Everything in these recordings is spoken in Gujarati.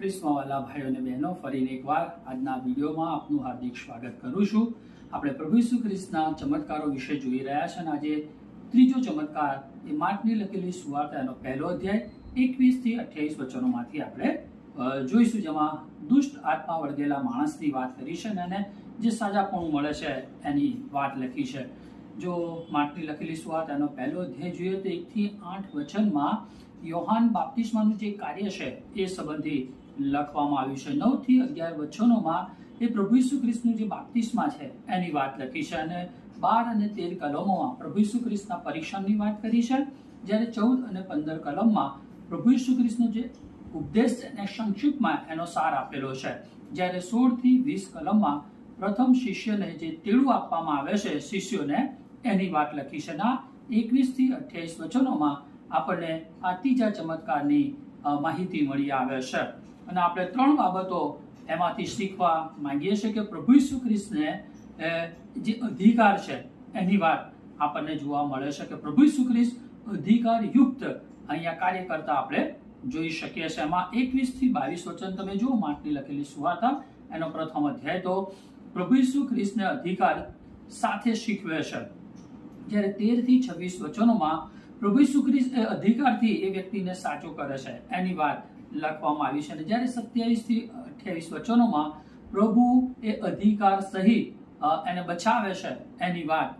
વાલા ભાઈઓ અને બહેનો, ફરીને એકવાર આજના વિડીયોમાં આપનું હાર્દિક સ્વાગત કરું છું. આપણે પ્રભુ ઈસુ ખ્રિસ્તના ચમત્કારો વિશે જોઈ રહ્યા છે અને આજે ત્રીજો ચમત્કાર એ માર્કની લખેલી સુવાર્તાનો પહેલો અધ્યાય એકવીસથી અઠ્યાવીસ વચનોમાંથી આપણે જોઈશું. જેમાં દુષ્ટ આત્મા વળગેલા માણસની વાત કરી છે અને એને જે સાજાપણું મળે છે એની વાત લખી છે. જો માર્કની લખેલી સુવાર્તાનો પહેલો અધ્યાય જોઈએ તો એકથી આઠ વચનમાં યોહાન બાપ્તિસ્માનું જે કાર્ય છે એ સંબંધી લખવામાં આવ્યું છે. નવથી અગિયાર વચનોમાં એ પ્રભુ ઈસુ ખ્રિસ્તનું જે બાપ્તિસ્મા છે, એની વાત લખી છે અને બાર અને તેર કલમોમાં પ્રભુ ઈસુ ખ્રિસ્તના પરીક્ષણની વાત કરી છે. જ્યારે ચૌદ અને પંદર કલમમાં પ્રભુ ઈસુ ખ્રિસ્તનો જે ઉપદેશ છે એને સંક્ષિપ્તમાં એનો સાર આપેલો છે. જ્યારે સોળથી વીસ કલમમાં પ્રથમ શિષ્યને જે તેડું આપવામાં આવે છે, શિષ્યોને એની વાત લખી છે. ના એકવીસથી અઠ્યાવીસ વચનોમાં આપણને આ ત્રીજા ચમત્કારની માહિતી મળી આવે છે. અને આપણે ત્રણ બાબતો એમાંથી શીખવા માંગીએ છીએ કે પ્રભુ ઈસુ ખ્રિસ્તને જે અધિકાર છે, એની વાત આપણને જોવા મળે છે કે પ્રભુ ઈસુ ખ્રિસ્ત અધિકાર યુક્ત અહીંયા કાર્ય કરતા આપણે જોઈ શકીએ છીએ. એમાં એકવીસથી બાવીસ વચન તમે જુઓ માટની લખેલી સુવાર્તા, એનો પ્રથમ અધ્યાય. તો પ્રભુ ઈસુ ખ્રિસ્તને અધિકાર સાથે શીખવે છે. જ્યારે તેરથી છવ્વીસ વચનોમાં પ્રભુ ઈસુ ખ્રિસ્ત અધિકારથી એ વ્યક્તિને સાચો કરે છે. એની વાત લખવામાં આવી છે અને જ્યારે સત્યાવીસથી અઠ્યાવીસ વચનોમાં પ્રભુ એ અધિકાર સહિત એને બચાવે છે એની વાત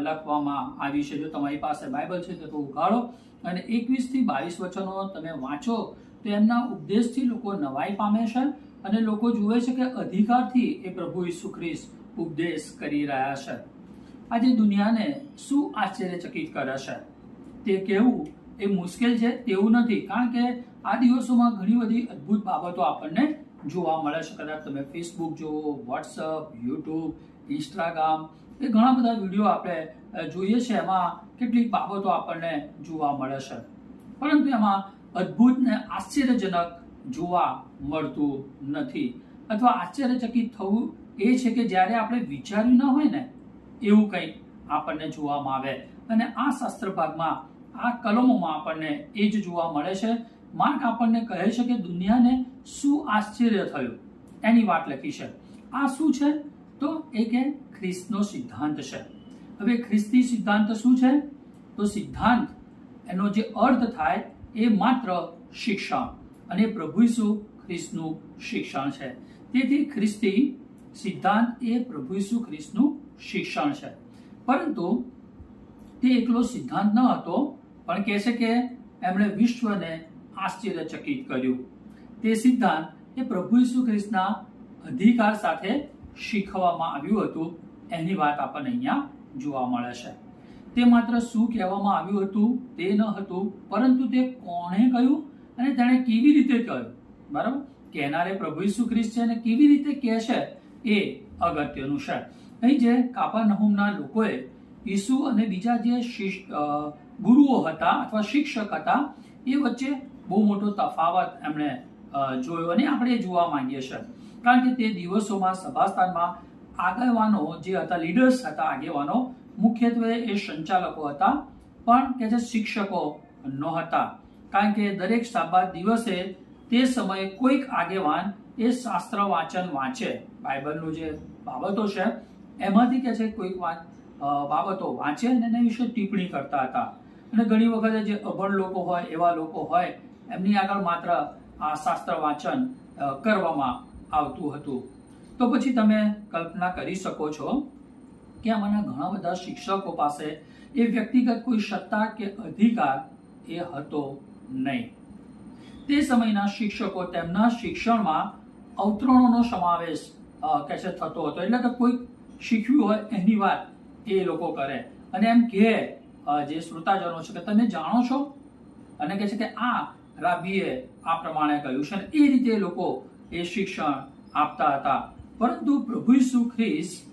લખવામાં આવી છે. જો તમારી પાસે બાઇબલ છે તો ઉઘાડો. અને એકવીસથી બાવીસ વચનો તમે વાંચો તો એમના ઉપદેશથી લોકો નવાઈ પામે છે અને લોકો જુએ છે કે અધિકારથી એ પ્રભુ ઈસુ ખ્રિસ્ત ઉપદેશ કરી રહ્યા છે. આજે દુનિયાને શું આશ્ચર્યચકિત કરે છે? તે કહેવું એ મુશ્કેલ છે? તેવું નથી. કારણ કે આ દિવસોમાં ઘણી બધી અદ્ભુત બાબતો આપણને જોવા મળે છે. કદાચ તમે ફેસબુક જુઓ વોટ્સઅપ યુટ્યુબ ઇન્સ્ટાગ્રામ એ ઘણા બધા વીડિયો આપણે જોઈએ છે. એમાં કેટલીક બાબતો આપણને જોવા મળે છે. પરંતુ એમાં અદ્ભુત ને આશ્ચર્યજનક જોવા મળતું નથી. અથવા આશ્ચર્યચકિત થવું એ છે કે જ્યારે આપણે વિચાર્યું ન હોય ને, એવું કંઈક આપણને જોવામાં આવે. અને આ શાસ્ત્ર ભાગમાં આ કલમોમાં આપણને એ જ જોવા મળે છે માર્ક આપણને કહે છે કે દુનિયાને શું આશ્ચર્ય થયું? એની વાત લખી છે. આ શું છે? તો એ કે ખ્રિસ્તનો સિદ્ધાંત છે. હવે ખ્રિસ્તી સિદ્ધાંત શું છે? તો સિદ્ધાંત, એનો જે અર્થ થાય એ માત્ર શિક્ષણ. અને પ્રભુ ઈસુ ખ્રિસ્તનું શિક્ષણ છે. તેથી ખ્રિસ્તી સિદ્ધાંત એ પ્રભુ ઈસુ ખ્રિસ્તનું શિક્ષણ છે. પરંતુ તે એકલો સિદ્ધાંત ન હતો, પણ કહે છે કે એમણે વિશ્વને આશ્ચર્યચકિત કર્યું. તે સિદ્ધાંત એ પ્રભુ ઈસુ ખ્રિસ્તના અધિકાર સાથે શીખવવામાં આવ્યું હતું. એની વાત આપણને અહીંયા જોવા મળે છે. તે માત્ર શું કહેવામાં આવ્યું હતું તે ન હતું, પરંતુ તે કોણે કહ્યું અને તેણે કેવી રીતે કહ્યું? બરાબર? કહેનારે પ્રભુ ઈસુ ખ્રિસ્ત છે અને કેવી રીતે કહે છે એ અગત્યનું છે. અહીં જે કાપાનહુમના લોકોએ ઈસુ અને બીજા જે ગુરુઓ હતા અથવા શિક્ષક હતા, એ વચ્ચે બહુ મોટો તફાવત એમણે જોયો અને આપણે જોવા માંગીએ છીએ. કારણ કે તે દિવસોમાં સભાસ્થાનમાં આગેવાનો જે હતા લીડર્સ હતા, આગેવાનો, મુખ્યત્વે એ સંચાલકો હતા, પણ કે જે શિક્ષકો નહોતા. કારણ કે દરેક સાબાત દિવસે તે સમયે કોઈક આગેવાન એ શાસ્ત્ર વાંચન વાંચે. બાઇબલનું જે બાબતો છે, એમાંથી કે છે કોઈક બાબતો વાંચે અને એના વિશે ટિપ્પણી કરતા હતા. અને ઘણી વખતે જે અભણ લોકો હોય, એવા લોકો હોય એમની આગળ માત્ર, આ શાસ્ત્ર વાંચન કરવામાં આવતું હતું. તો પછી તમે કલ્પના કરી શકો છો કે આમાંના ઘણા બધા શિક્ષકો પાસે એ વ્યક્તિગત કોઈ સત્તા કે અધિકાર એ હતો નહીં. તે સમયના શિક્ષકો તેમના શિક્ષણમાં અવતરણોનો સમાવેશ કે છે, થતો હતો. એટલે કે કોઈ શીખ્યું હોય એની વાત એ લોકો કરે. અને એમ કહે જે શ્રોતાજનો છે કે તમે જાણો છો? અને કહે છે કે આ રાબીએ આ પ્રમાણે કહ્યું છે એ રીતે લોકો એ શિક્ષણ આપતા હતા. પરંતુ પ્રભુ ઈસુ ખ્રિસ્ત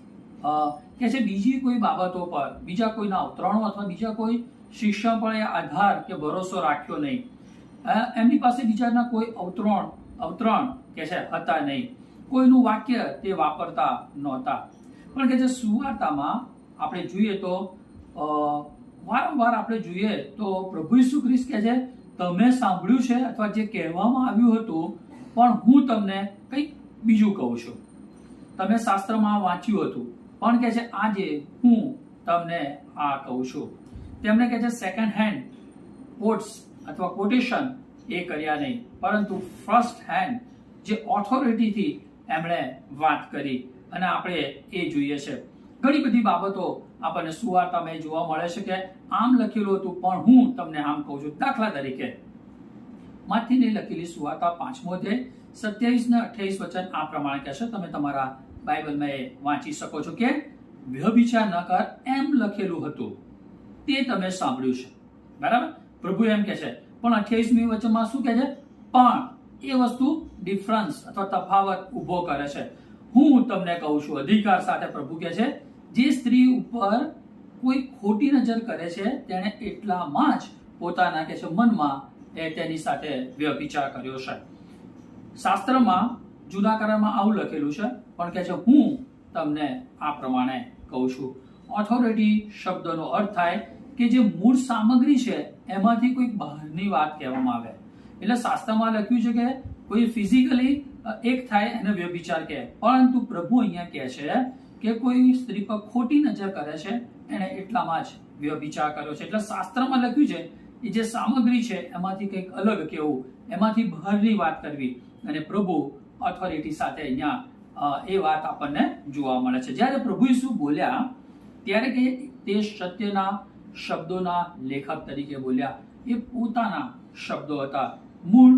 કે છે બીજી કોઈ બાબતો પર, બીજા કોઈના અવતરણો અથવા બીજા કોઈ શિક્ષણ પર એ આધાર કે ભરોસો રાખ્યો નહીં. એમની પાસે બીજાના કોઈ અવતરણ અવતરણ કે છે, હતા નહીં. કોઈનું વાક્ય તે વાપરતા નહોતા. પણ કે જે સુવાર્તામાં આપણે જોઈએ તો વારંવાર આપણે જોઈએ તો પ્રભુ ઈસુ ખ્રિસ્ત કહે છે તમે સાંભળ્યું છે અથવા જે કહેવામાં આવ્યું હતું, પણ હું તમને કંઈક બીજું કહું છું. તમે શાસ્ત્રમાં વાંચ્યું હતું, પણ કે છે, આજે હું તમને આ કહું છું. તેમણે કહે છે સેકન્ડ હેન્ડ કોટ્સ અથવા કોટેશન એ કર્યા નહીં, પરંતુ ફર્સ્ટ હેન્ડ જે ઓથોરિટીથી એમણે વાત કરી. અને આપણે એ જોઈએ છે. ઘણી બધી બાબતો આપણને સુવાર્તામાં જોવા મળે છે કે આમ લખેલું હતું, પણ હું તમને આમ કહું છું. દાખલા તરીકે માથીની લખેલી સુવાર્તા પાંચમો અધ્યાય, સત્યાવીસ ને અઠ્યાવીસ વચન આ પ્રમાણે કહેશે. તમે તમારા બાઇબલમાં એ વાંચી શકો છો કે, વ્યભિચાર ન કર એમ લખેલું હતું. તે તમે સાંભળ્યું છે. બરાબર? પ્રભુ એમ કે છે. પણ અઠ્યાવીસમી વચનમાં શું કહે છે? પણ એ વસ્તુ ડિફરન્સ અથવા તફાવત ઊભો કરે છે. હું તમને કહું છું, અધિકાર સાથે પ્રભુ કહે છે જે સ્ત્રી ઉપર કોઈ ખોટી નજર કરે છે, તેણે એટલામાં જ પોતાના કે છે મનમાં એ તેની સાથે વ્યભિચાર કર્યો છે. શાસ્ત્રમાં જૂના કરારમાં આવું લખેલું છે, પણ કે છે, હું તમને આ પ્રમાણે કહું છું. ઓથોરિટી શબ્દનો અર્થ થાય કે જે મૂળ સામગ્રી છે, એમાંથી કોઈ બહારની વાત કહેવામાં આવે. એટલે શાસ્ત્રમાં લખ્યું છે કે કોઈ ફિઝિકલી એક થાય, એને વ્યભિચાર કહે. પરંતુ પ્રભુ અહીંયા કહે છે કે કોઈ સ્ત્રી પર ખોટી નજર કરે છે એને એટલામાં જ વ્યભિચાર કર્યો છે. એટલે શાસ્ત્રમાં લખ્યું છે એ જે સામગ્રી છે, એમાંથી કંઈક અલગ કેવું, એમાંથી બહારની વાત કરવી. અને પ્રભુ ઓથોરિટી સાથે અહીંયા એ વાત આપણને જોવા મળે છે. જ્યારે પ્રભુ ઈસુ બોલ્યા, ત્યારે કે તે સત્યના શબ્દોના લેખક તરીકે બોલ્યા. એ પોતાના શબ્દો હતા. મૂળ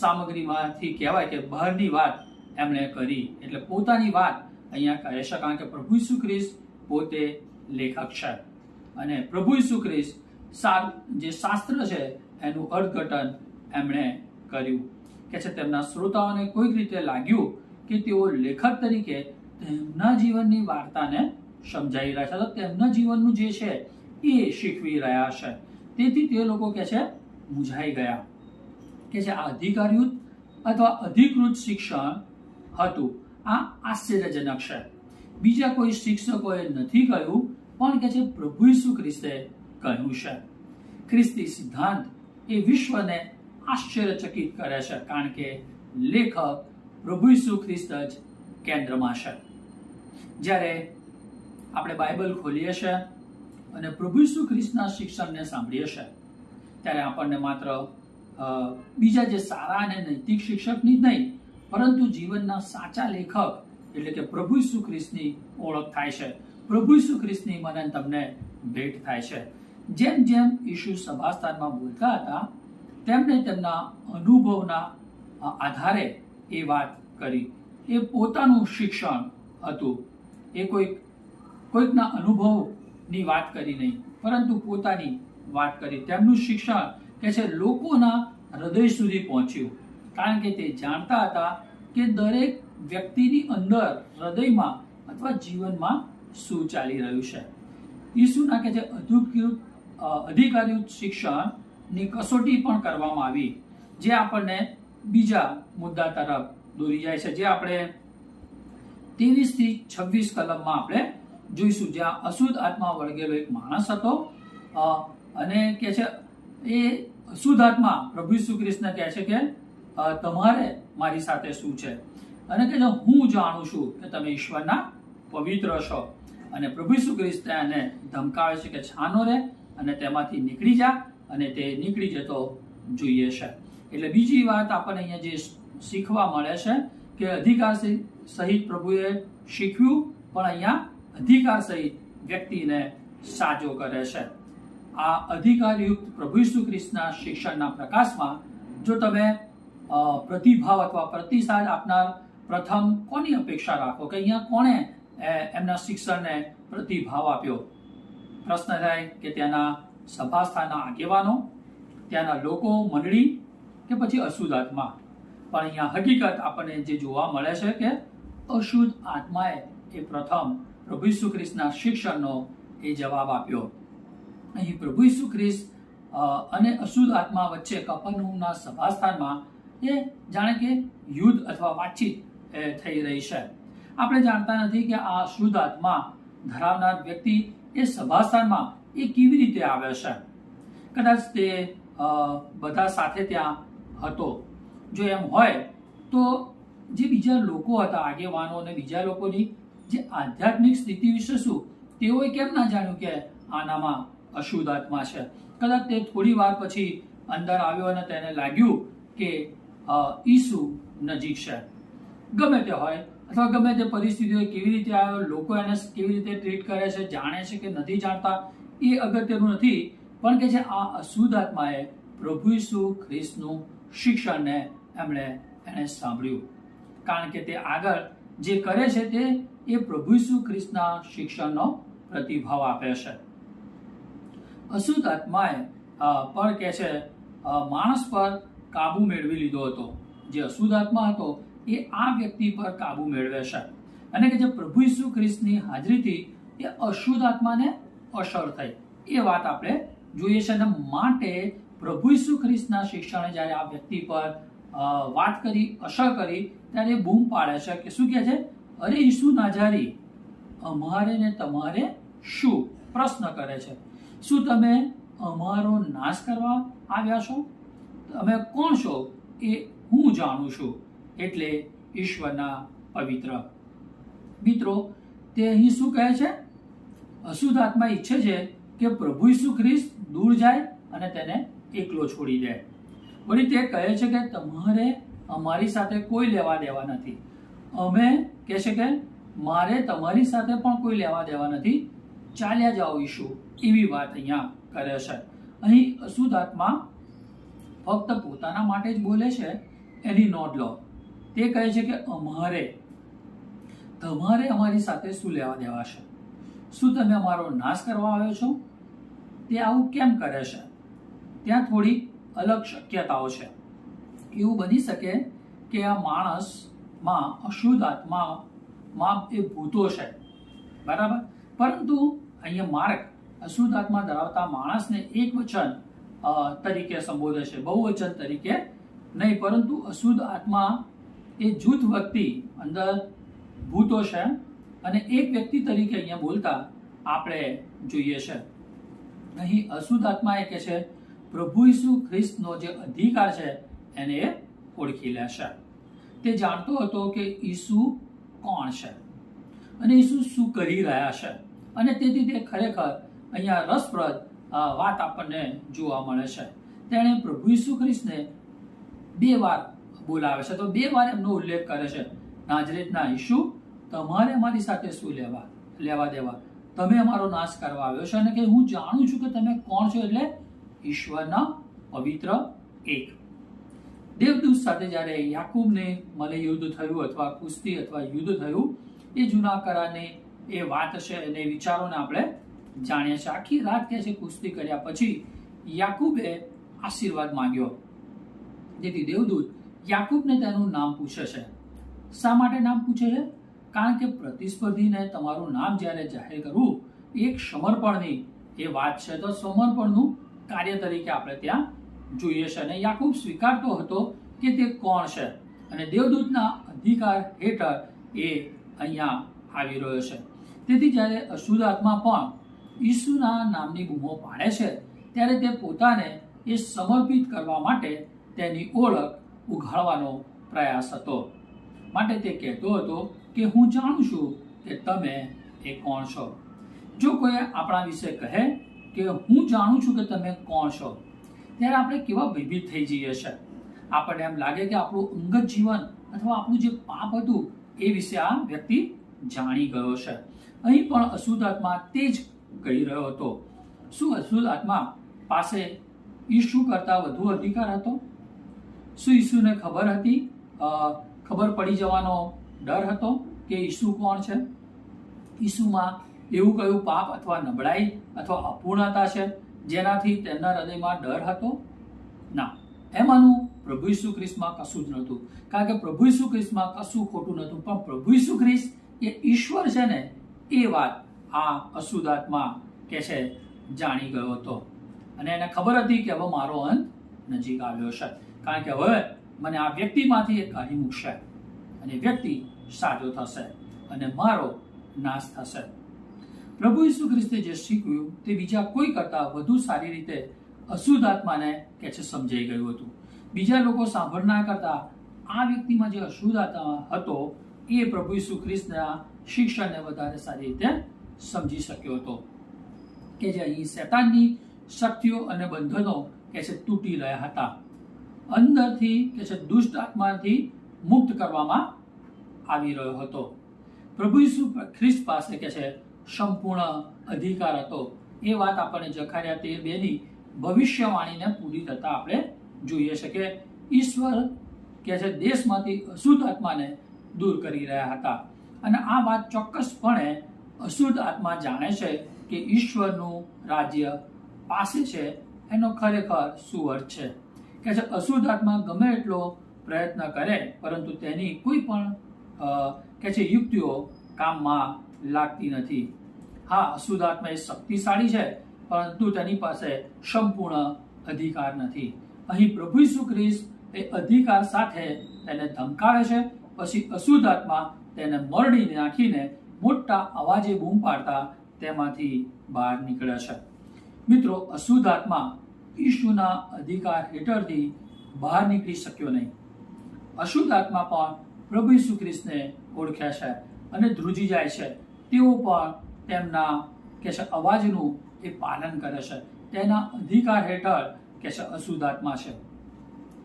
સામગ્રીમાંથી કહેવાય કે બહારની વાત એમણે કરી. એટલે પોતાની વાત અહીંયા છે કારણ કે પ્રભુ ઈસુ ખ્રિસ્ત પોતે લેખક છે. અને પ્રભુ ઈસુ ખ્રિસ્ત જે શાસ્ત્ર છે, એનું અર્થઘટન એમણે કર્યું. કે છે, તેમના શ્રોતાઓને કોઈક રીતે લાગ્યું કે તેઓ લેખક તરીકે તેમના જીવનની વાર્તાને સમજાવી રહ્યા છે. તો તેમના જીવનનું જે છે, એ શીખવી રહ્યા છે. તેથી તે લોકો કે છે, મૂંઝાઈ ગયા. કે છે, આ અધિકારયુત અથવા અધિકૃત શિક્ષણ હતું. આ આશ્ચર્યજનક છે. બીજા કોઈ શિક્ષકોએ નથી કહ્યું, પણ કે જે પ્રભુ ઈસુ ખ્રિસ્તે કહ્યું છે. ખ્રિસ્તી સિદ્ધાંત એ વિશ્વને આશ્ચર્યચકિત કરે છે, કારણ કે લેખક પ્રભુ ઈસુ ખ્રિસ્ત જ કેન્દ્રમાં છે. જ્યારે આપણે બાઇબલ ખોલીએ છીએ અને પ્રભુ ઈસુ ખ્રિસ્તના શિક્ષણને સાંભળીએ છીએ ત્યારે આપણને માત્ર બીજા જે સારા અને નૈતિક શિક્ષકની જ નહીં પરંતુ જીવનના સાચા લેખક એટલે કે પ્રભુ ઈસુ ખ્રિસ્તની ઓળખ થાય છે. પ્રભુ ઈસુ ખ્રિસ્તની મને તમને ભેટ થાય છે. જેમ જેમ ઈસુ સભાસ્થાનમાં બોલતા હતા, તેમણે તેમના અનુભવના આધારે એ વાત કરી. એ પોતાનું શિક્ષણ હતું. એ કોઈક, કોઈકના અનુભવની વાત કરી નહીં, પરંતુ પોતાની વાત કરી. તેમનું શિક્ષણ કે છે લોકોના હૃદય સુધી પહોંચ્યું. કારણ કે તે જાણતા હતા કે દરેક વ્યક્તિની અંદર હૃદયમાં અથવા જીવનમાં શું ચાલી રહ્યું છે. ઈસુના કે જે અધિકૃત અધિકારી શિક્ષણની કસોટી પણ કરવામાં આવી, જે આપણને બીજા મુદ્દા તરફ દોરી જાય છે. જે આપણે ત્રેવીસથી છવ્વીસ કલમમાં આપણે જોઈશું. જ્યાં અશુદ્ધ આત્મા વળગેલો એક માણસ હતો અને કે છે એ અશુદ્ધ આત્મા પ્રભુ ઈસુ કૃષ્ણ કહે છે કે તમારે મારી સાથે શું છે? અને કે જો હું જાણું છું કે તમે ઈશ્વરના પવિત્ર છો અને પ્રભુ ઈસુ એને ધમકાવે છે કે છાનો રહે અને તેમાંથી નીકળી જા અને તે નીકળી જતો જોઈએ છે. એટલે બીજી વાત આપણને અહીંયા જે શીખવા મળે છે કે અધિકાર સહિત પ્રભુએ શીખવ્યું પણ અહીંયા અધિકાર સહિત વ્યક્તિને સાજો કરે છે. આ અધિકારયુક્ત પ્રભુ ઈસુ ખ્રિસ્તના શિક્ષણના પ્રકાશમાં જો તમે પ્રતિભાવ અથવા પ્રતિસાદ આપનાર પ્રથમ કોની અપેક્ષા રાખો? કે અહીંયા કોણે એમના શિક્ષણને પ્રતિભાવ આપ્યો? પ્રશ્ન થાય કે ત્યાંના સભાસ્થાના આગેવાનો, ત્યાંના લોકો, મંડળી કે પછી અશુદ્ધ આત્મા? પણ અહીંયા હકીકત આપણને જે જોવા મળે છે કે અશુદ્ધ આત્માએ એ પ્રથમ પ્રભુ ઈસુ ખ્રિસ્તના શિક્ષણનો એ જવાબ આપ્યો. અહીં પ્રભુ ઈસુ ખ્રિસ્ત અને અશુદ્ધ આત્મા વચ્ચે કપરનહૂમના સભાસ્થાનમાં એ જાણે કે યુદ્ધ અથવા વાતચીત થઈ રહી છે. આપણે જાણતા નથી કે આ શુદ્ધ આત્મા ધરાવનાર વ્યક્તિ એ સભાસ્થાનમાં એ કેવી રીતે આવે છે. કદાચ તે બધા સાથે ત્યાં હતો. જો એમ હોય, તો જે બીજા લોકો હતા, આગેવાનો અને બીજા લોકોની જે આધ્યાત્મિક સ્થિતિ વિશે શું, તેઓએ કેમ ના જાણ્યું કે આનામાં અશુદ્ધ આત્મા છે? કદાચ તે થોડી વાર પછી અંદર આવ્યો અને તેને લાગ્યું કે ઈસુ નજીક છે. ગમે તે હોય અથવા ગમે તે પરિસ્થિતિ હોય કેવી રીતે આવ્યો, લોકો એને કેવી રીતે ટ્રીટ કરે છે, જાણે છે કે નથી જાણતા, એ અગત્યનું નથી. પણ કે છે, આ અશુદ્ધ આત્માએ પ્રભુ ઈસુ ખ્રિસ્તનું શિક્ષણને એમણે એને સાંભળ્યું. કારણ કે તે આગળ જે કરે છે તે, એ પ્રભુ ઈસુ ખ્રિસ્તના શિક્ષણનો પ્રતિભાવ આપે છે. અશુદ્ધ આત્માએ પણ કે છે માણસ પર કાબુ મેળવી લીધો હતો. જે અશુદ્ધ આત્મા હતો, એ આ વ્યક્તિ પર કાબુ મેળવે છે અને કે જે પ્રભુ ઈસુ ખ્રિસ્તની હાજરીથી એ અશુદ્ધ આત્માને અસર થઈ. એ વાત આપણે જોઈએ છે. અને માટે પ્રભુ ઈસુ ખ્રિસ્તના શિક્ષણે જ્યારે આ વ્યક્તિ પર વાત કરી, અસર કરી, ત્યારે બૂમ પાડે છે કે શું કહે છે? અરે ઈસુ નાજારી, અમારે ને તમારે શું? પ્રશ્ન કરે છે. શું તમે અમારો નાશ કરવા આવ્યા છો? તમે કોણ છો? એ હું જાણું છું. એટલે ઈશ્વરના પવિત્ર. મિત્રો, તે અહીં શું કહે છે? અશુદ્ધ આત્મા ઈચ્છે છે કે પ્રભુ ઈસુ ખ્રિસ્ત દૂર જાય અને તેને એકલો છોડી દે. વળી તે કહે છે કે તમારે અમારી સાથે કોઈ લેવા દેવા નથી. અમે કહે છે કે મારે તમારી સાથે પણ કોઈ લેવા દેવા નથી. ચાલ્યા જાઓ ઈશુ એવી વાત અહીંયા કરે છે. અહીં અશુદ્ધ આત્મા ફક્ત પોતાના માટે જ બોલે છે, એની નોંધ લો. તે કહે છે કે અમારે, તમારે અમારી સાથે શું લેવા દેવા છે? શું તમે અમારો નાશ કરવા આવ્યો છો? તે આવું કેમ કરે છે? ત્યાં થોડી અલગ શક્યતાઓ છે. એવું બની શકે કે આ માણસમાં અશુદ્ધ આત્મામાં એ ભૂતો છે. બરાબર? પરંતુ અહીંયા માર્ગ અશુદ્ધ આત્મા ધરાવતા માણસને એક વચન તરીકે સંબોધે છે. બહુવચન તરીકે નહીં, પરંતુ અશુદ્ધ આત્મા એ જૂથ વ્યક્તિ અંદર ભૂતો છે અને એક વ્યક્તિ તરીકે અહીંયા બોલતા આપણે જોઈએ છે. અહીં અશુદ્ધ આત્મા એ કે છે, પ્રભુ ઈસુ ખ્રિસ્તનો જે અધિકાર છે, એને એ ઓળખી લેશે તે જાણતો હતો કે ઈસુ કોણ છે અને ઈસુ શું કરી રહ્યા છે. અને તેથી તે ખરેખર અહીંયા રસપ્રદ વાત આપણને જોવા મળે છે. તેણે પ્રભુ ઈસુ ખ્રિસ્તને બે વાર બોલાવે છે. તો બે વાર એમનો ઉલ્લેખ કરે છે. નાજરેતના ઈસુ, તમારે મારી સાથે શું લેવા લેવા દેવા? તમે અમારો નાશ કરવા આવ્યો છે અને કે હું જાણું છું કે તમે કોણ છો એટલે ઈશ્વરના પવિત્ર એક. દેવદૂત સાથે જ્યારે યાકૂબને મલે યુદ્ધ થયું અથવા કુસ્તી અથવા યુદ્ધ થયું, એ જૂના કરારની એ વાત છે અને વિચારોને આપણે જાણીએ છીએ આખી રાત કે છે કુસ્તી કર્યા પછી યાકૂબે આશીર્વાદ માંગ્યો. જેથી દેવદૂત યાકુબને તેનું નામ પૂછે છે. શા માટે નામ પૂછે છે? કારણ કે પ્રતિસ્પર્ધીને તમારું નામ જ્યારે જાહેર કરવું એ એક સમર્પણની એ વાત છે. તો સમર્પણનું કાર્ય તરીકે આપણે ત્યાં જોઈએ છે. અને યાકુબ સ્વીકારતો હતો કે તે કોણ છે? અને દેવદૂતના અધિકાર હેઠળ એ અહીંયા આવી રહ્યો છે. તેથી જ્યારે અશુદ્ધ આત્મા પણ ઈસુના નામની બૂમો પાડે છે, ત્યારે તે પોતાને એ સમર્પિત કરવા માટે તેની ઓળખ ઉઘાડવાનો પ્રયાસ હતો. માટે તે કહેતો હતો કે, હું જાણું છું કે તમે એ કોણ છો. જો કોઈ આપણા વિશે કહે કે, હું જાણું છું કે તમે કોણ છો, ત્યારે આપણે કેવા ભયભીત થઈ જઈએ છે. આપણને એમ લાગે કે આપણું અંગત જીવન અથવા આપણું જે પાપ હતું એ વિશે આ વ્યક્તિ જાણી ગયો છે. અહીં પણ અશુદ્ધાત્મા તે જ કહી રહ્યો હતો. શું અશુદ્ધ આત્મા પાસે ઈસુ કરતાં વધુ અધિકાર હતો? શું ઈસુને ખબર હતી? ખબર પડી જવાનો ડર હતો કે ઈસુ કોણ છે? ઈસુમાં એવું કયું પાપ અથવા નબળાઈ અથવા અપૂર્ણતા છે જેનાથી તેમના હૃદયમાં ડર હતો? ના એમાંનું પ્રભુ ઈસુ ખ્રિસ્તમાં કશું જ નહોતું. કારણ કે પ્રભુ ઈસુ ખ્રિસ્તમાં કશું ખોટું નહોતું. પણ પ્રભુ ઈસુ ખ્રિસ્ત એ ઈશ્વર છે ને, એ વાત આ અશુદ્ધ આત્મા કે છે, જાણી ગયો હતો. અને એને ખબર હતી કે હવે મારો અંત નજીક આવ્યો છે. કારણ કે હવે મને આ વ્યક્તિમાંથી એ કાઢી મૂકશે અને વ્યક્તિ સાજો થશે અને મારો નાશ થશે. પ્રભુ ઈસુ ખ્રિસ્તે જે શીખ્યું તે બીજા કોઈ કરતાં વધુ સારી રીતે અશુદ્ધ આત્માને કે છે, સમજાઈ ગયું હતું. બીજા લોકો સાંભળના કરતા આ વ્યક્તિમાં જે અશુદ્ધ આત્મા હતો, એ પ્રભુ ઈસુ ખ્રિસ્તના શિક્ષણને વધારે સારી રીતે સમજી શક્યો હતો કે જે અહીં શેતાનની શક્તિઓ અને બંધનો કે છે તૂટી રહ્યા હતા. અંદરથી કે છે દુષ્ટ આત્માથી મુક્ત કરવામાં આવી રહ્યો હતો. પ્રભુ ઈસુ ખ્રિસ્ત પાસે કે છે સંપૂર્ણ અધિકાર હતો. એ વાત આપણને જખાર્યા તે બેની ભવિષ્યવાણીને પૂરી થતા આપણે જોઈએ છે કે ઈશ્વર કે છે દેશમાંથી અશુદ્ધ આત્માને દૂર કરી રહ્યા હતા. અને આ વાત ચોક્કસપણે અશુદ્ધ આત્મા જાણે છે કે ઈશ્વરનું રાજ્ય પાસે છે, એનો ખરેખર અર્થ છે. કે છે અશુદ્ધ આત્મા ગમે એટલો પ્રયત્ન કરે, પરંતુ તેની કોઈ પણ કે છે યુક્તિઓ કામમાં લાગતી નથી. હા, અશુદ્ધ આત્મા એ શક્તિશાળી છે, પરંતુ તેની પાસે સંપૂર્ણ અધિકાર નથી. અહીં પ્રભુ ઈસુ ખ્રિસ્ત એ અધિકાર સાથે તેને ધમકાવે છે, પછી અશુદ્ધ આત્મા તેને મરડી નાખીને મોટા અવાજે બૂમ પાડતા તેમાંથી બહાર નીકળે છે. મિત્રો અશુદ્ધ આત્મા ઈશુના અધિકાર હેઠળથી બહાર નીકળી શક્યો નહીં. અશુદ્ધ આત્મા પણ પ્રભુ ઈસુ ખ્રિસ્તને ઓળખે છે અને ધ્રુજી જાય છે. તેઓ પણ તેમના કે છે અવાજનું એ પાલન કરે છે. તેના અધિકાર હેઠળ કે છે અશુદ્ધ આત્મા છે.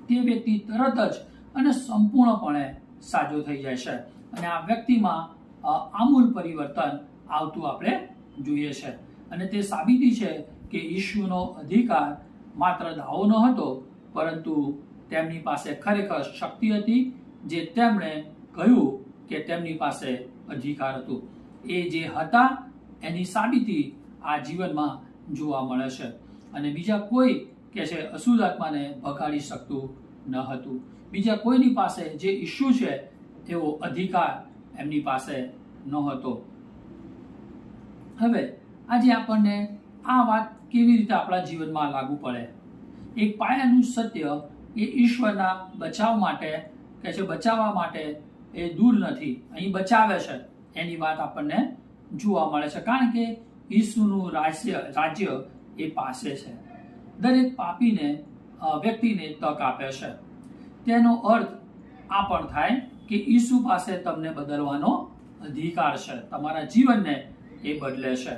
તે વ્યક્તિ તરત જ અને સંપૂર્ણપણે સાજો થઈ જાય છે. અને આ વ્યક્તિમાં આમૂલ પરિવર્તન આવતું આપણે જોઈએ છે. અને તે સાબિતી છે કે ઈશ્યુનો અધિકાર માત્ર દાવો ન હતો, પરંતુ તેમની પાસે ખરેખર શક્તિ હતી, જે તેમણે કહ્યું કે તેમની પાસે અધિકાર હતું. એ જે હતા, એની સાબિતી આ જીવનમાં જોવા મળે છે. અને બીજા કોઈ કે છે અશુદ્ધ આત્માને ભગાડી શકતું ન હતું. બીજા કોઈની પાસે જે ઈશ્યુ છે એવો અધિકાર એમની પાસે નહોતો હવે આજે આપણને આ વાત કેવી રીતે આપણા જીવનમાં લાગુ પડે? એક પાયાનું સત્ય એ ઈશ્વરના બચાવ માટે કે છે બચાવવા માટે એ દૂર નથી, અહીં બચાવે છે. એની વાત આપણને જોવા મળે છે. કારણ કે ઈસુનું રાજ્ય રાજ્ય એ પાસે છે. દરેક પાપીને વ્યક્તિને તક આપે છે. તેનો અર્થ આ પણ થાય કે ઈસુ પાસે તમને બદલવાનો અધિકાર છે. તમારા જીવનને એ બદલે છે.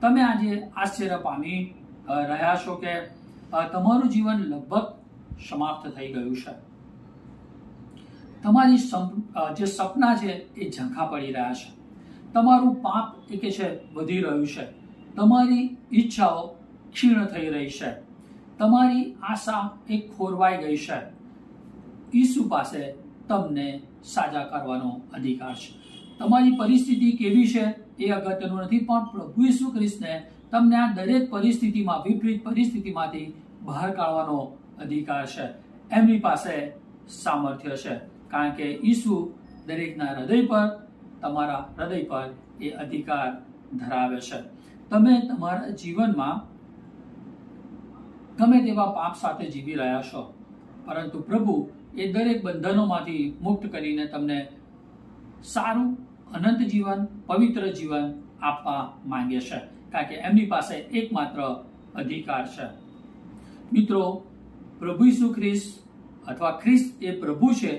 તમે આજે આશ્ચર્ય પામી રહ્યા છો કે તમારું જીવન લગભગ સમાપ્ત થઈ ગયું છે. તમારી જે સપના છે એ ઝંખા પડી રહ્યા છે. તમારું પાપ એ કે છે વધી રહ્યું છે. તમારી ઈચ્છાઓ ક્ષીણ થઈ રહી છે. તમારી આશા એ ખોરવાઈ ગઈ છે. ઈસુ પાસે તમને સાજા કરવાનો અધિકાર છે. તમારી પરિસ્થિતિ કેવી છે એ અગત્યનું નથી, પણ પ્રભુ ઈસુ ખ્રિસ્તને તમને આ દરેક પરિસ્થિતિમાં, વિપરીત પરિસ્થિતિમાંથી બહાર કાઢવાનો અધિકાર છે. એમની પાસે સામર્થ્ય છે, કારણ કે ઈસુ દરેકના હૃદય પર, તમારા હૃદય પર એ અધિકાર ધરાવે છે. તમે તમારા જીવનમાં ગમે તેવા પાપ સાથે જીવી રહ્યા છો, પરંતુ પ્રભુ એ દરેક બંધનોમાંથી મુક્ત કરીને તમને સારું, અનંત જીવન, પવિત્ર જીવન આપવા માંગે છે. કારણ કે એમની પાસે એકમાત્ર અધિકાર છે. મિત્રો, પ્રભુ ઈસુ ખ્રિસ્ત અથવા ખ્રિસ્ત એ પ્રભુ છે,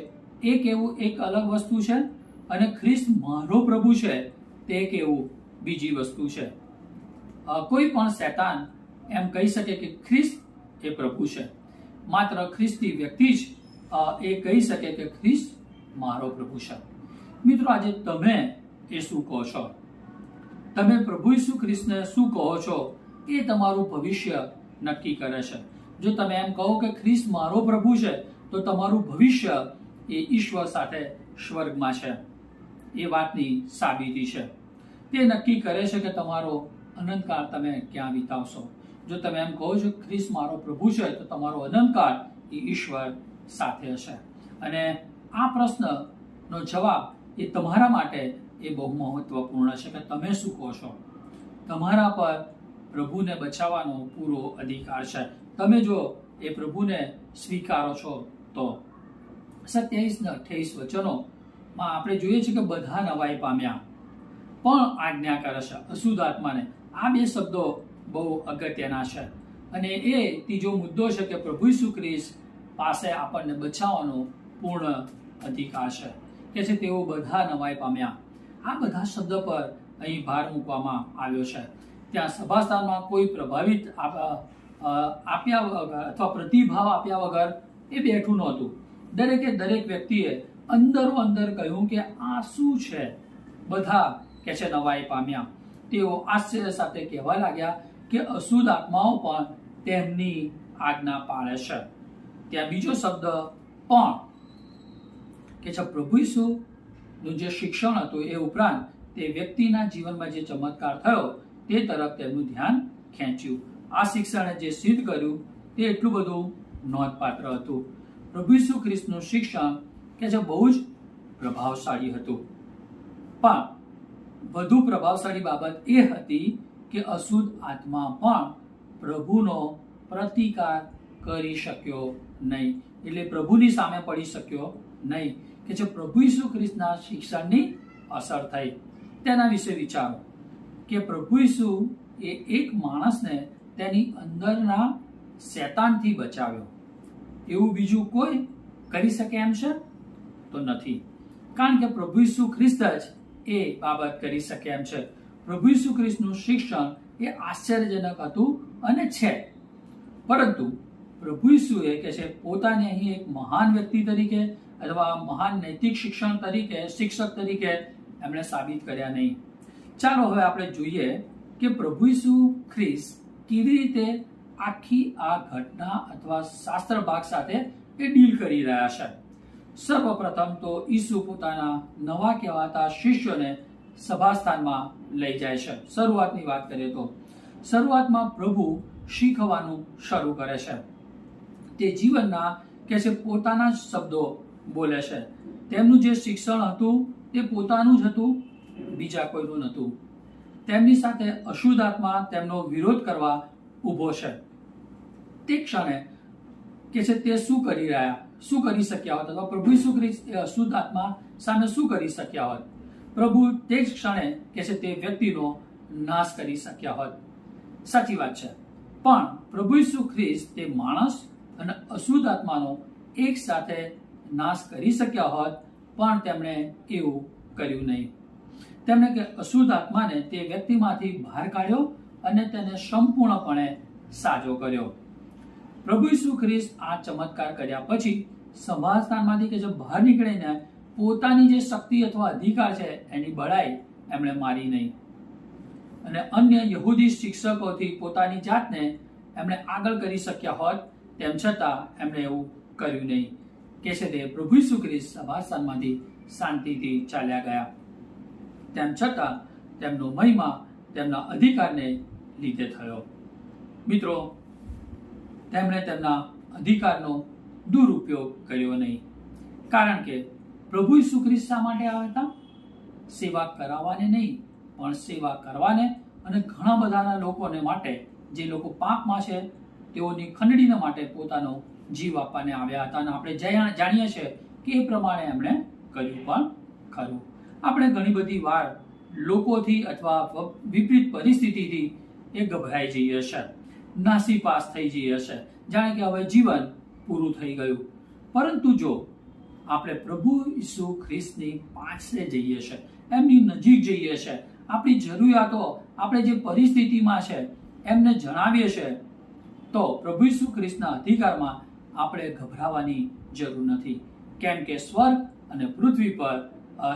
એ કેવું એક અલગ વસ્તુ છે અને ખ્રિસ્ત મારો પ્રભુ છે, તે કેવું બીજી વસ્તુ છે. કોઈ પણ શૈતાન એમ કહી શકે કે ખ્રિસ્ત એ પ્રભુ છે. માત્ર ખ્રિસ્તી વ્યક્તિ જ એ કહી શકે કે ખ્રિસ્ત મારો પ્રભુ છે. મિત્રો, આજે તમે એ શું કહો છો? તમે પ્રભુ ઈસુ ખ્રિસ્તને શું કહો છો? એ તમારું ભવિષ્ય નક્કી કરે છે. જો તમે એમ કહો કે ખ્રિસ્ત મારો પ્રભુ છે, તો તમારું ભવિષ્ય એ ઈશ્વર સાથે સ્વર્ગમાં છે. એ વાતની સાબિતી છે. તે નક્કી કરે છે કે તમારો અનંતકાળ તમે ક્યાં વિતાવશો? જો તમે એમ કહો છો ખ્રિસ્ત મારો પ્રભુ છે, તો તમારો અનંતકાળ એ ઈશ્વર સાથે હશે. અને આ પ્રશ્નનો જવાબ એ તમારા માટે એ બહુ મહત્વપૂર્ણ છે કે તમે શું કહો છો. તમારા પર પ્રભુને બચાવવાનો પૂરો અધિકાર છે. તમે જો એ પ્રભુને સ્વીકારો છો તો સત્યાવીસ ને અઠ્યાવીસ વચનોમાં આપણે જોઈએ છીએ કે બધા નવાઈ પામ્યા. પણ આજ્ઞા કરે છે અશુદ્ધ આત્માને. આ બે શબ્દો બહુ અગત્યના છે. અને એ ત્રીજો મુદ્દો છે કે પ્રભુ ઈસુ ખ્રિસ્ત પાસે આપણને બચાવવાનો પૂર્ણ અધિકાર છે કે છે તેઓ બધા નવાઈ પામ્યા. આ બધા શબ્દ પર અહીં ભાર મૂકવામાં આવ્યો છે. ત્યાં સભાસ્થાનમાં કોઈ પ્રભાવિત આપ્યા વગર અથવા પ્રતિભાવ આપ્યા વગર એ બેઠું નહોતું. દરેકે દરેક વ્યક્તિએ અંદરો અંદર કહ્યું કે આ શું છે? બધા કે છે નવાઈ પામ્યા. તેઓ આશ્ચર્ય સાથે કહેવા લાગ્યા કે અશુદ્ધ આત્માઓ પણ તેમની આજ્ઞા પાળે છે. ત્યાં બીજો શબ્દ પણ કે છે, પ્રભુ ઈસુનું જે શિક્ષણ હતું એ ઉપરાંત તે વ્યક્તિના જીવનમાં જે ચમત્કાર થયો તે તરફ તેમનું ધ્યાન ખેંચ્યું. આ શિક્ષણે જે સિદ્ધ કર્યું તે એટલું બધું નોંધપાત્ર હતું. પ્રભુ ઈસુ ખ્રિસ્તનું શિક્ષણ કે જે બહુ જ પ્રભાવશાળી હતું. પણ વધુ પ્રભાવશાળી બાબત એ હતી કે અશુદ્ધ આત્મા પણ પ્રભુનો પ્રતિકાર કરી શક્યો નહીં. એટલે પ્રભુની સામે પડી શક્યો નહીં કે જે પ્રભુ ઈસુ ખ્રિસ્તના શિક્ષણની અસર થઈ. તેના વિશે વિચારો. કે પ્રભુ ઈસુ એ એક માણસને તેની અંદરના શેતાનથી બચાવ્યો. એવું બીજું કોઈ કરી શકે એમ છે? તો નથી. કારણ કે પ્રભુ ઈસુ ખ્રિસ્ત જ એ બાબત કરી શકે એમ છે. પ્રભુ ઈસુ ખ્રિસ્તનું શિક્ષણ એ આશ્ચર્યજનક હતું અને છે. પરંતુ પ્રભુ ઈસુએ કે છે, પોતાને અહીં એક મહાન વ્યક્તિ તરીકે અથવા મહાન નૈતિક શિક્ષણ તરીકે, શિક્ષક તરીકે એમણે સાબિત કર્યા નહીં. ચાલો હવે આપણે જોઈએ કે પ્રભુ ઈસુ ખ્રિસ્ત કેવી રીતે આખી આ ઘટના અથવા શાસ્ત્ર ભાગ સાથે એ ડીલ કરી રહ્યા છે. સર્વપ્રથમ તો ઈસુ પોતાના નવા કહેવાતા શિષ્યોને સભાસ્થાનમાં લઈ જાય છે. શરૂઆતની વાત કરીએ તો શરૂઆતમાં પ્રભુ શીખવાનું શરૂ કરે છે. તે જીવનના, કે છે પોતાના જ શબ્દો બોલે છે. તેમનું જે શિક્ષણ હતું તે પોતાનું જ હતું, બીજા કોઈનું નહોતું. તેમની સાથે અશુદ્ધ આત્મા તેમનો વિરોધ કરવા ઊભો છે. તે ક્ષણે કે છે તે શું કરી રહ્યા, શું કરી શક્યા હોત? અથવા પ્રભુ શું કરી એ અશુદ્ધ આત્મા સામે શું કરી શક્યા હોત? પ્રભુ તે જ ક્ષણે કે છે તે વ્યક્તિનો નાશ કરી શક્યા હોત. સાચી વાત છે. પણ પ્રભુ ઈસુ ખ્રિસ્ત તે માણસ અને અશુદ્ધ આત્માનો એક સાથે નાશ કરી શક્યા હોત, પણ તેમણે એવું કર્યું નહીં. તેમણે કે અશુદ્ધ આત્માને તે વ્યક્તિમાંથી બહાર કાઢ્યો અને તેને સંપૂર્ણપણે સાજો કર્યો. પ્રભુ ઈસુ ખ્રિસ્ત આ ચમત્કાર કર્યા પછી સમાજસ્થાનમાંથી કે જે બહાર નીકળીને પોતાની જે શક્તિ અથવા અધિકાર છે એની બળાઈ એમણે મારી નહીં. અને અન્ય યહૂદી શિક્ષકોથી પોતાની જાતને એમણે આગળ કરી શક્યા હોત તેમ છતાં એમણે એવું કર્યું નહીં. કે છે તે પ્રભુ ઈસુ ખ્રિસ્ત સભાસ્થાનમાંથી શાંતિથી ચાલ્યા ગયા. તેમ છતાં તેમનો મહિમા તેમના અધિકારને લીધે થયો. મિત્રો, તેમણે તેમના અધિકારનો દુરુપયોગ કર્યો નહીં. કારણ કે પ્રભુ ઈસુ શા માટે આવ્યા હતા? સેવા કરાવવાને નહીં, પણ સેવા કરવાને અને ઘણા બધાના લોકોને માટે જે લોકો પાપમાં છે તેઓની ખંડણીને માટે પોતાનો જીવ આપવાને આવ્યા હતા અને આપણે જાણીએ છીએ કે એ પ્રમાણે એમણે કર્યું પણ ખરું. આપણે ઘણી બધી વાર લોકોથી અથવા વિપરીત પરિસ્થિતિથી એ ગભરાઈ જઈએ છે. નાસીપાસ થઈ જઈએ છે. જાણે કે હવે જીવન પૂરું થઈ ગયું. પરંતુ જો આપણે પ્રભુ ઈસુ ખ્રિસ્તની પાસે જઈએ છે, એમની નજીક જઈએ છે, આપણી જરૂરિયાતો, આપણે જે પરિસ્થિતિમાં છે, એમને જણાવીએ છે તો પ્રભુ ઈસુ ખ્રિસ્તના અધિકારમાં આપણે ગભરાવાની જરૂર નથી. કેમ કે સ્વર્ગ અને પૃથ્વી પર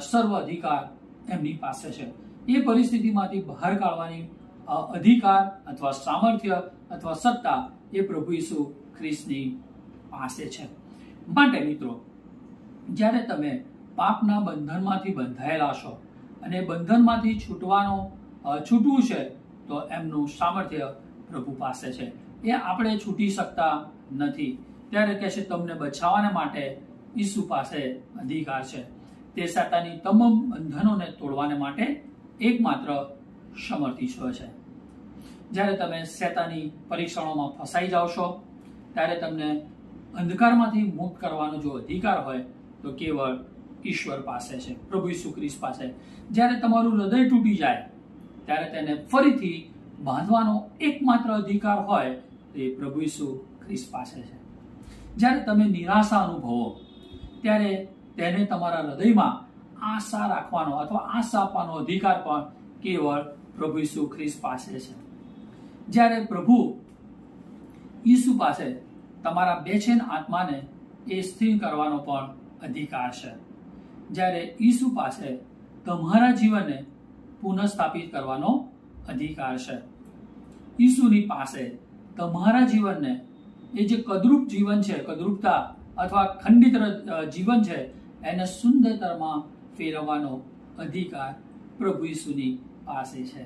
સર્વ અધિકાર એમની પાસે છે. એ પરિસ્થિતિમાંથી બહાર કાઢવાની અધિકાર અથવા સામર્થ્ય અથવા સત્તા એ પ્રભુ ઈસુ ખ્રિસ્તની પાસે છે. માટે મિત્રો, જ્યારે તમે પાપના બંધનમાંથી બંધાયેલા છો અને બંધનમાંથી છૂટવાનો છૂટવું છે, તો એમનું સામર્થ્ય પ્રભુ પાસે છે. એ આપણે છૂટી શકતા નથી. ત્યારે કહે છે, તમને બચાવવાને માટે ઈસુ પાસે અધિકાર છે. તે સાતાની તમામ બંધનોને તોડવાને માટે એકમાત્ર સમર્થ ઈશ્વર છે. જ્યારે તમે શેતાની પરીક્ષણોમાં ફસાઈ જાઓ છો, ત્યારે તમને અંધકારમાંથી મુક્ત કરવાનો જો અધિકાર હોય, તો કેવળ ઈશ્વર પાસે છે, પ્રભુ ઈસુ ખ્રિસ્ત પાસે. જ્યારે તમારું હૃદય તૂટી જાય, ત્યારે તેને ફરીથી બાંધવાનો એકમાત્ર અધિકાર હોય તે પ્રભુ ઈસુ ખ્રિસ્ત પાસે છે. જ્યારે તમે નિરાશા અનુભવો, ત્યારે તેને તમારા હૃદયમાં આશા રાખવાનો અથવા આશા આપવાનો અધિકાર પણ કેવળ પ્રભુ ઈસુ ખ્રિસ્ત પાસે છે. જ્યારે પ્રભુ ઈસુ પાસે તમારા બેચેન આત્માને એ સ્થિર કરવાનો પણ અધિકાર છે. જ્યારે ઈસુ પાસે તમારા જીવનને પુનઃસ્થાપિત કરવાનો અધિકાર છે. ઈસુની પાસે તમારા જીવનને, એ જે કદરૂપ જીવન છે, કદરૂપતા અથવા ખંડિત જીવન છે, એને સુંદરતામાં ફેરવવાનો અધિકાર પ્રભુ ઈસુની પાસે છે.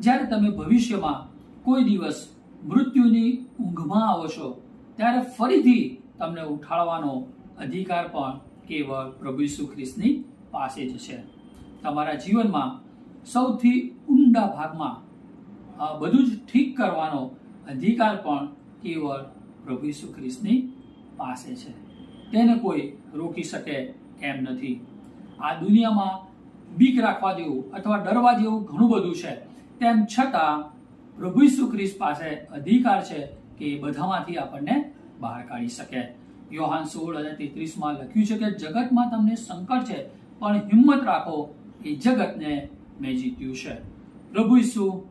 જ્યારે તમે ભવિષ્યમાં કોઈ દિવસ મૃત્યુની ઊંઘમાં આવો છો, ત્યારે ફરીથી તમને ઉઠાડવાનો અધિકાર પણ કેવળ પ્રભુ ઈસુ ખ્રિસ્તની પાસે જ છે. તમારા જીવનમાં સૌથી ઊંડા ભાગમાં બધું જ ઠીક કરવાનો અધિકાર પણ કેવળ પ્રભુ ઈસુ ખ્રિસ્તની પાસે છે. તેને કોઈ રોકી શકે એમ નથી. આ દુનિયામાં બીક રાખવા જેવું અથવા ડરવા જેવું ઘણું બધું છે. તેમ છતાં પ્રભુ ઈસુ ખ્રિસ્ત પાસે અધિકાર છે કે એ બધામાંથી આપણને બહાર કાઢી શકે. યોહાન સોળ અને તેત્રીસમાં લખ્યું છે કે જગતમાં તમને સંકટ છે, પણ હિંમત રાખો એ જગતને મેં જીત્યું છે. પ્રભુ ઈસુ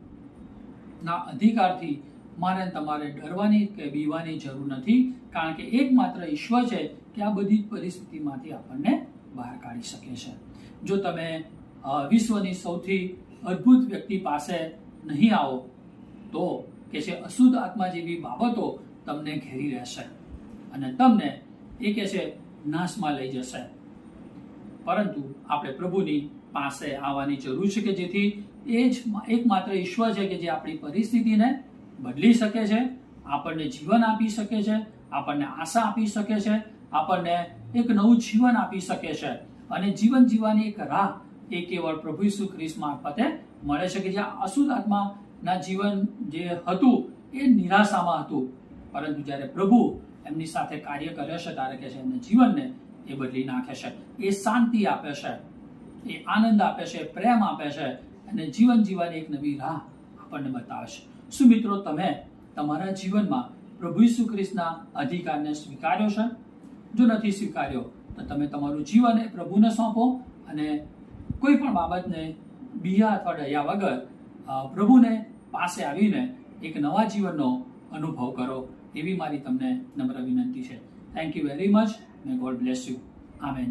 ના અધિકારથી મારે તમારે ડરવાની કે બીવાની જરૂર નથી, કારણ કે એકમાત્ર ઈશ્વર છે કે આ બધી પરિસ્થિતિમાંથી આપણને બહાર કાઢી શકે છે. જો તમે વિશ્વની સૌથી અદ્ભુત વ્યક્તિ પાસે નહીં આવો, તો કે છે અશુદ્ધ આત્મા જેવી બાબતો તમને ઘેરી રહેશે અને તમને એ કે છે નાશમાં લઈ જશે. પરંતુ આપણે પ્રભુની પાસે આવવાની જરૂર છે કે જેથી એ જ એકમાત્ર ઈશ્વર છે કે જે આપણી પરિસ્થિતિને બદલી શકે છે, આપણને જીવન આપી શકે છે, આપણને આશા આપી શકે છે, આપણને એક નવું જીવન આપી શકે છે. અને જીવન જીવવાની એક રાહ એ કેવળ પ્રભુ ઈસુ ખ્રિસ્ત મારફતે મળે છે કે જે અશુદ્ધ આત્માના જીવન જે હતું એ નિરાશામાં હતું. પરંતુ જ્યારે પ્રભુ એમની સાથે કાર્ય કરે છે, ત્યારે કે છે, એમના જીવનને એ બદલી નાખે છે, એ શાંતિ આપે છે, એ આનંદ આપે છે પ્રેમ આપે છે અને જીવન જીવવાની એક નવી રાહ આપણને બતાવે છે. શું મિત્રો તમે તમારા જીવનમાં પ્રભુ ઈસુ ખ્રિસ્તના અધિકારને સ્વીકાર્યો છે? જો નથી સ્વીકાર્યો, તો તમે તમારું જીવન એ પ્રભુને સોંપો અને કોઈ પણ બાબતને બિયા અથવા ડયા વગર પ્રભુને પાસે આવીને એક નવા જીવનનો અનુભવ કરો. એવી મારી તમને નમ્ર વિનંતી છે. Thank you very much may God bless you amen